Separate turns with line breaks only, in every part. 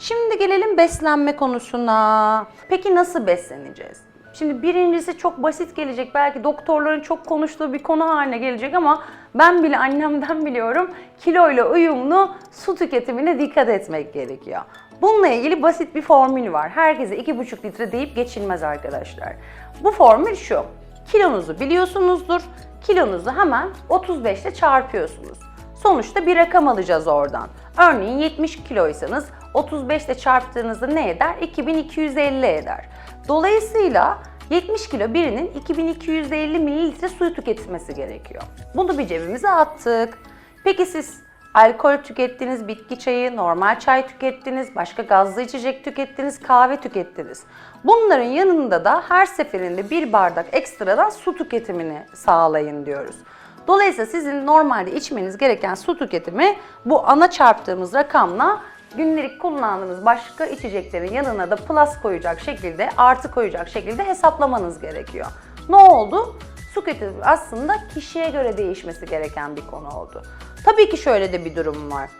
Şimdi gelelim beslenme konusuna. Peki nasıl besleneceğiz? Şimdi birincisi çok basit gelecek. Belki doktorların çok konuştuğu bir konu haline gelecek ama ben bile annemden biliyorum kiloyla uyumlu su tüketimine dikkat etmek gerekiyor. Bununla ilgili basit bir formül var. Herkese 2,5 litre deyip geçilmez arkadaşlar. Bu formül şu. Kilonuzu biliyorsunuzdur. Kilonuzu hemen 35 ile çarpıyorsunuz. Sonuçta bir rakam alacağız oradan. Örneğin 70 kiloysanız 35 ile çarptığınızda ne eder? 2250 eder. Dolayısıyla 70 kilo birinin 2250 mililitre suyu tüketmesi gerekiyor. Bunu bir cebimize attık. Peki siz alkol tükettiniz, bitki çayı, normal çay tükettiniz, başka gazlı içecek tükettiniz, kahve tükettiniz. Bunların yanında da her seferinde bir bardak ekstradan su tüketimini sağlayın diyoruz. Dolayısıyla sizin normalde içmeniz gereken su tüketimi bu ana çarptığımız rakamla günlük kullandığınız başka içeceklerin yanına da plus koyacak şekilde, artı koyacak şekilde hesaplamanız gerekiyor. Ne oldu? Su tüketimi aslında kişiye göre değişmesi gereken bir konu oldu. Tabii ki şöyle de bir durum var.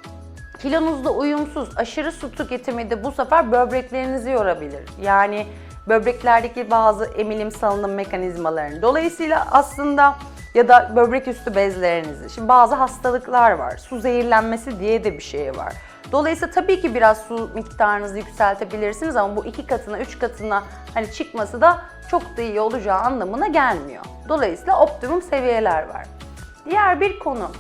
Kilonuzla uyumsuz aşırı su tüketimi de bu sefer böbreklerinizi yorabilir. Yani böbreklerdeki bazı emilim salınım mekanizmalarını. Dolayısıyla aslında ya da böbrek üstü bezlerinizi. Şimdi bazı hastalıklar var. Su zehirlenmesi diye de bir şey var. Dolayısıyla tabii ki biraz su miktarınızı yükseltebilirsiniz ama bu iki katına, üç katına hani çıkması da çok da iyi olacağı anlamına gelmiyor. Dolayısıyla optimum seviyeler var. Diğer bir konu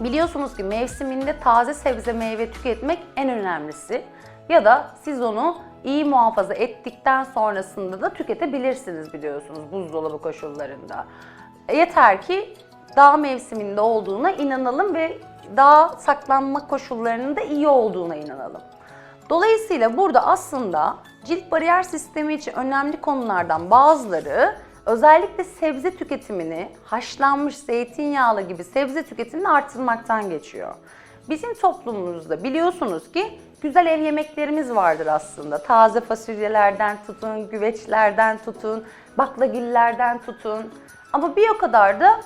Biliyorsunuz ki mevsiminde taze sebze meyve tüketmek en önemlisi. Ya da siz onu iyi muhafaza ettikten sonrasında da tüketebilirsiniz biliyorsunuz buzdolabı koşullarında. Yeter ki daha mevsiminde olduğuna inanalım ve daha saklanma koşullarının da iyi olduğuna inanalım. Dolayısıyla burada aslında cilt bariyer sistemi için önemli konulardan bazıları özellikle sebze tüketimini, haşlanmış zeytinyağlı gibi sebze tüketimini artırmaktan geçiyor. Bizim toplumumuzda biliyorsunuz ki güzel ev yemeklerimiz vardır aslında. Taze fasulyelerden tutun, güveçlerden tutun, baklagillerden tutun. Ama bir o kadar da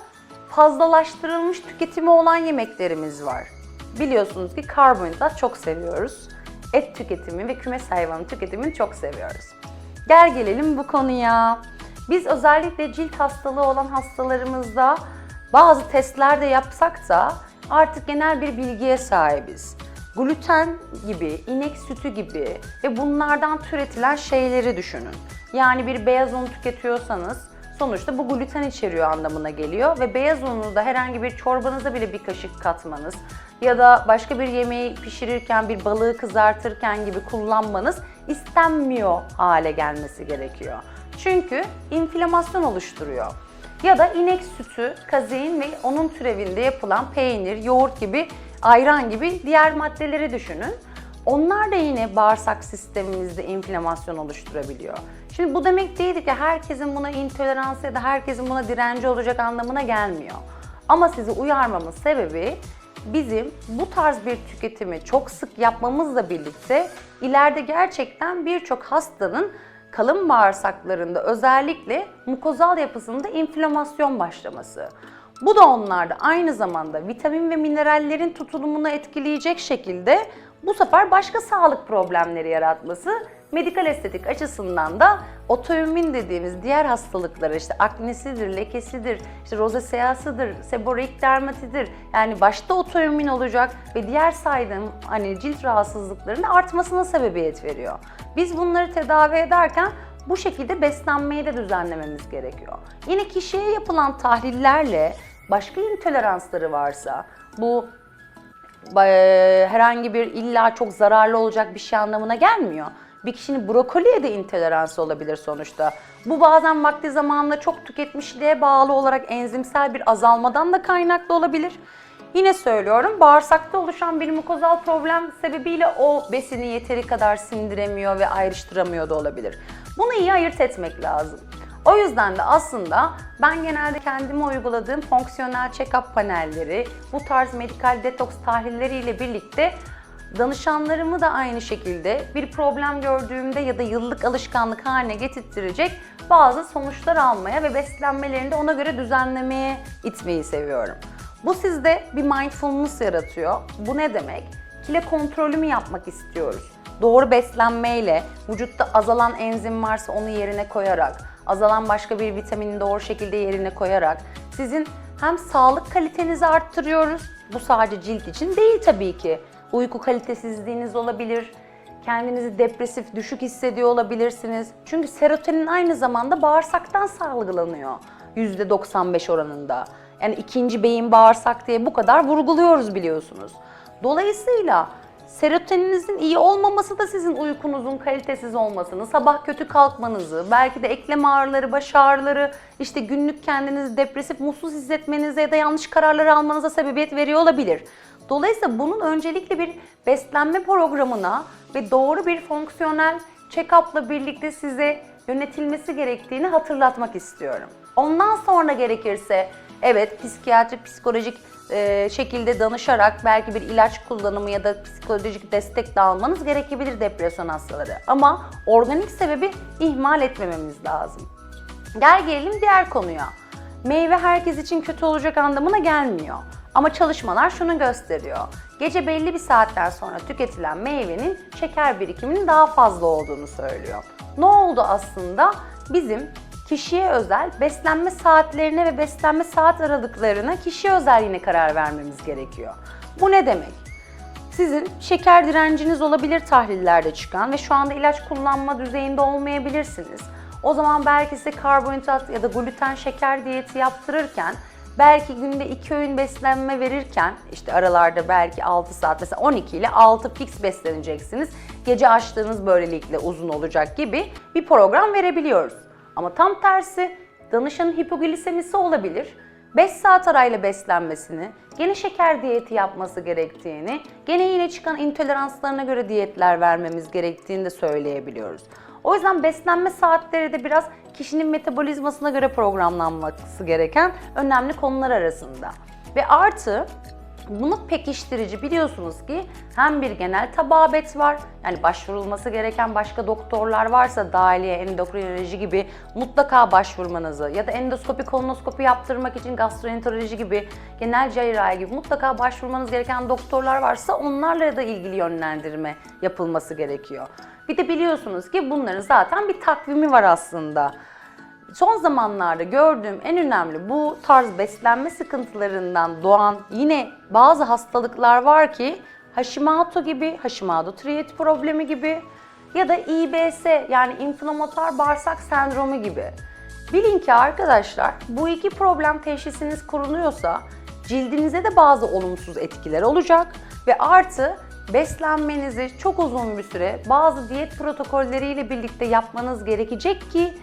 fazlalaştırılmış tüketimi olan yemeklerimiz var. Biliyorsunuz ki karbonhidrat çok seviyoruz. Et tüketimi ve kümes hayvanı tüketimini çok seviyoruz. Gel gelelim bu konuya. Biz özellikle cilt hastalığı olan hastalarımızda bazı testler de yapsak da artık genel bir bilgiye sahibiz. Gluten gibi, inek sütü gibi ve bunlardan türetilen şeyleri düşünün. Yani bir beyaz un tüketiyorsanız sonuçta bu gluten içeriyor anlamına geliyor ve beyaz unu da herhangi bir çorbanıza bile bir kaşık katmanız ya da başka bir yemeği pişirirken bir balığı kızartırken gibi kullanmanız istenmiyor hale gelmesi gerekiyor. Çünkü inflamasyon oluşturuyor. Ya da inek sütü, kazein ve onun türevinde yapılan peynir, yoğurt gibi, ayran gibi diğer maddeleri düşünün. Onlar da yine bağırsak sistemimizde inflamasyon oluşturabiliyor. Şimdi bu demek değil ki herkesin buna intolerans ya da herkesin buna direnci olacak anlamına gelmiyor. Ama sizi uyarmamın sebebi bizim bu tarz bir tüketimi çok sık yapmamızla birlikte ileride gerçekten birçok hastanın kalın bağırsaklarında özellikle mukozal yapısında inflamasyon başlaması. Bu da onlarda aynı zamanda vitamin ve minerallerin tutulumunu etkileyecek şekilde bu sefer başka sağlık problemleri yaratması medikal estetik açısından da otoimmün dediğimiz diğer hastalıklara işte aknesidir, lekesidir, işte rozaseasıdır, seboreik dermatidir. Yani başta otoimmün olacak ve diğer saydığım hani cilt rahatsızlıklarının artmasına sebebiyet veriyor. Biz bunları tedavi ederken bu şekilde beslenmeyi de düzenlememiz gerekiyor. Yine kişiye yapılan tahlillerle başka intoleransları varsa bu e, herhangi bir illa çok zararlı olacak bir şey anlamına gelmiyor. Bir kişinin brokoliye de intoleransı olabilir sonuçta. Bu bazen vakti zamanla çok tüketmişliğe bağlı olarak enzimsel bir azalmadan da kaynaklı olabilir. Yine söylüyorum bağırsakta oluşan bir mukozal problem sebebiyle o besini yeteri kadar sindiremiyor ve ayrıştıramıyor da olabilir. Bunu iyi ayırt etmek lazım. O yüzden de aslında ben genelde kendime uyguladığım fonksiyonel check-up panelleri, bu tarz medikal detoks tahlilleriyle birlikte danışanlarımı da aynı şekilde bir problem gördüğümde ya da yıllık alışkanlık haline getirtirecek bazı sonuçlar almaya ve beslenmelerini de ona göre düzenlemeye itmeyi seviyorum. Bu sizde bir mindfulness yaratıyor. Bu ne demek? Kilo kontrolü mü yapmak istiyoruz? doğru beslenmeyle, vücutta azalan enzim varsa onu yerine koyarak, azalan başka bir vitamini doğru şekilde yerine koyarak sizin hem sağlık kalitenizi arttırıyoruz. Bu sadece cilt için değil tabii ki. Uyku kalitesizliğiniz olabilir, kendinizi depresif, düşük hissediyor olabilirsiniz. Çünkü serotonin aynı zamanda bağırsaktan salgılanıyor %95 oranında. Yani ikinci beyin bağırsak diye bu kadar vurguluyoruz biliyorsunuz. Dolayısıyla serotoninizin iyi olmaması da sizin uykunuzun kalitesiz olmasını, sabah kötü kalkmanızı, belki de eklem ağrıları, baş ağrıları, işte günlük kendinizi depresif, mutsuz hissetmenize ya da yanlış kararlar almanıza sebebiyet veriyor olabilir. Dolayısıyla bunun öncelikle bir beslenme programına ve doğru bir fonksiyonel check-up'la birlikte size yönetilmesi gerektiğini hatırlatmak istiyorum. Ondan sonra gerekirse evet psikiyatrik, psikolojik e, şekilde danışarak belki bir ilaç kullanımı ya da psikolojik destek de almanız gerekebilir depresyon hastaları. Ama organik sebebi ihmal etmememiz lazım. Gel gelelim diğer konuya. Meyve herkes için kötü olacak anlamına gelmiyor. Ama çalışmalar şunu gösteriyor. Gece belli bir saatten sonra tüketilen meyvenin şeker birikiminin daha fazla olduğunu söylüyor. Ne oldu aslında? Bizim kişiye özel beslenme saatlerine ve beslenme saat aralıklarına kişiye özel yine karar vermemiz gerekiyor. Bu ne demek? Sizin şeker direnciniz olabilir tahlillerde çıkan ve şu anda ilaç kullanma düzeyinde olmayabilirsiniz. O zaman belki size karbonhidrat ya da gluten şeker diyeti yaptırırken belki günde iki öğün beslenme verirken işte aralarda belki 6 saat mesela 12 ile 6 fix besleneceksiniz. Gece açlığınız böylelikle uzun olacak gibi bir program verebiliyoruz. Ama tam tersi danışanın hipoglisemisi olabilir. 5 saat arayla beslenmesini, gene şeker diyeti yapması gerektiğini, gene yine çıkan intoleranslarına göre diyetler vermemiz gerektiğini de söyleyebiliyoruz. O yüzden beslenme saatleri de biraz kişinin metabolizmasına göre programlanması gereken önemli konular arasında. Ve artı bunu pekiştirici biliyorsunuz ki hem bir genel tababet var, yani başvurulması gereken başka doktorlar varsa dahiliye, endokrinoloji gibi mutlaka başvurmanızı ya da endoskopi, kolonoskopi yaptırmak için gastroenteroloji gibi, genel cerrahi gibi mutlaka başvurmanız gereken doktorlar varsa onlarla da ilgili yönlendirme yapılması gerekiyor. Bir de biliyorsunuz ki bunların zaten bir takvimi var aslında. Son zamanlarda gördüğüm en önemli bu tarz beslenme sıkıntılarından doğan yine bazı hastalıklar var ki Hashimoto gibi, Hashimoto tiroid problemi gibi ya da IBS yani inflamatuar bağırsak sendromu gibi. Bilin ki arkadaşlar bu iki problem teşhisiniz korunuyorsa cildinize de bazı olumsuz etkiler olacak ve artı beslenmenizi çok uzun bir süre bazı diyet protokolleriyle birlikte yapmanız gerekecek ki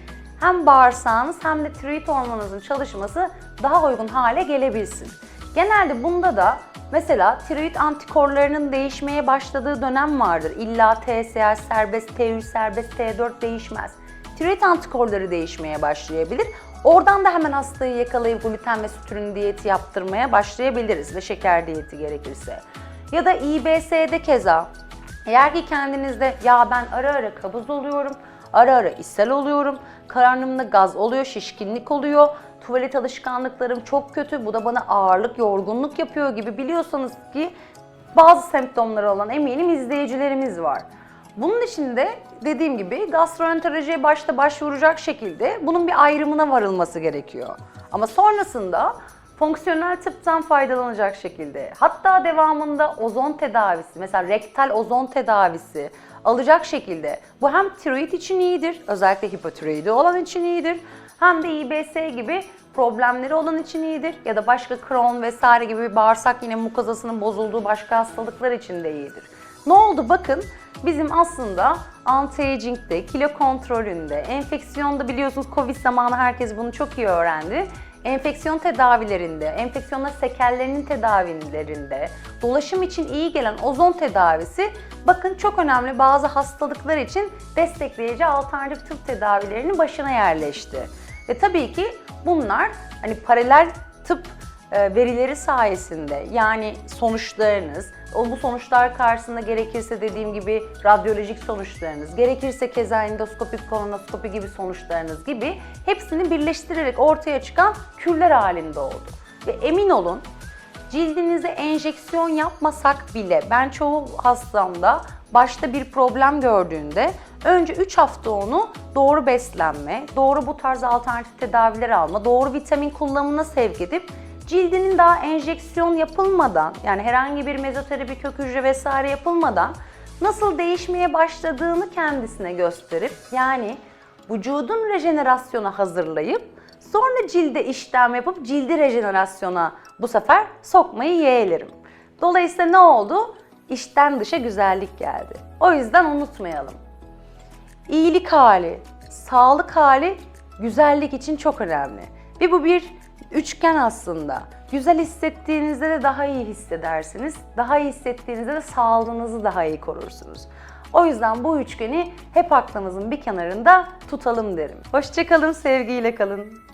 hem bağırsağınız hem de tiroid hormonunuzun çalışması daha uygun hale gelebilsin. Genelde bunda da mesela tiroid antikorlarının değişmeye başladığı dönem vardır. İlla TSH serbest, T3 serbest, T4 değişmez. Tiroid antikorları değişmeye başlayabilir. Oradan da hemen hastayı yakalayıp gluten ve süt ürünü diyeti yaptırmaya başlayabiliriz ve şeker diyeti gerekirse. Ya da İBS'de keza eğer ki kendinizde ya ben ara ara kabız oluyorum, ara ara ishal oluyorum, karnımda gaz oluyor, şişkinlik oluyor, tuvalet alışkanlıklarım çok kötü, bu da bana ağırlık, yorgunluk yapıyor gibi biliyorsanız ki bazı semptomları olan eminim izleyicilerimiz var. Bunun için de dediğim gibi gastroenterolojiye başta başvuracak şekilde bunun bir ayrımına varılması gerekiyor. Ama sonrasında fonksiyonel tıptan faydalanacak şekilde. Hatta devamında ozon tedavisi mesela rektal ozon tedavisi alacak şekilde. Bu hem tiroid için iyidir özellikle hipotiroidi olan için iyidir. Hem de IBS gibi problemleri olan için iyidir. Ya da başka Crohn vesaire gibi bağırsak yine mukozasının bozulduğu başka hastalıklar için de iyidir. Ne oldu? Bakın bizim aslında anti-aging'de, kilo kontrolünde, enfeksiyonda biliyorsunuz Covid zamanı herkes bunu çok iyi öğrendi. Enfeksiyon tedavilerinde, enfeksiyonlar sekellerinin tedavilerinde, dolaşım için iyi gelen ozon tedavisi bakın çok önemli bazı hastalıklar için destekleyici alternatif tıp tedavilerinin başına yerleşti. Ve tabii ki bunlar hani paralel tıp verileri sayesinde yani sonuçlarınız, bu sonuçlar karşısında gerekirse dediğim gibi radyolojik sonuçlarınız, gerekirse keza endoskopik, kolonoskopi gibi sonuçlarınız gibi hepsini birleştirerek ortaya çıkan kürler halinde oldu. Ve emin olun cildinize enjeksiyon yapmasak bile ben çoğu hastamda başta bir problem gördüğünde önce 3 hafta onu doğru beslenme, doğru bu tarz alternatif tedaviler alma, doğru vitamin kullanımına sevk edip cildinin daha enjeksiyon yapılmadan yani herhangi bir mezoterapi kök hücre vesaire yapılmadan nasıl değişmeye başladığını kendisine gösterip yani vücudun rejenerasyona hazırlayıp sonra cilde işlem yapıp cildi rejenerasyona bu sefer sokmayı yeğlerim. Dolayısıyla ne oldu? İçten dışa güzellik geldi. O yüzden unutmayalım. İyilik hali, sağlık hali güzellik için çok önemli. Ve bu bir üçgen aslında. Güzel hissettiğinizde de daha iyi hissedersiniz. Daha iyi hissettiğinizde de sağlığınızı daha iyi korursunuz. O yüzden bu üçgeni hep aklımızın bir kenarında tutalım derim. Hoşçakalın, sevgiyle kalın.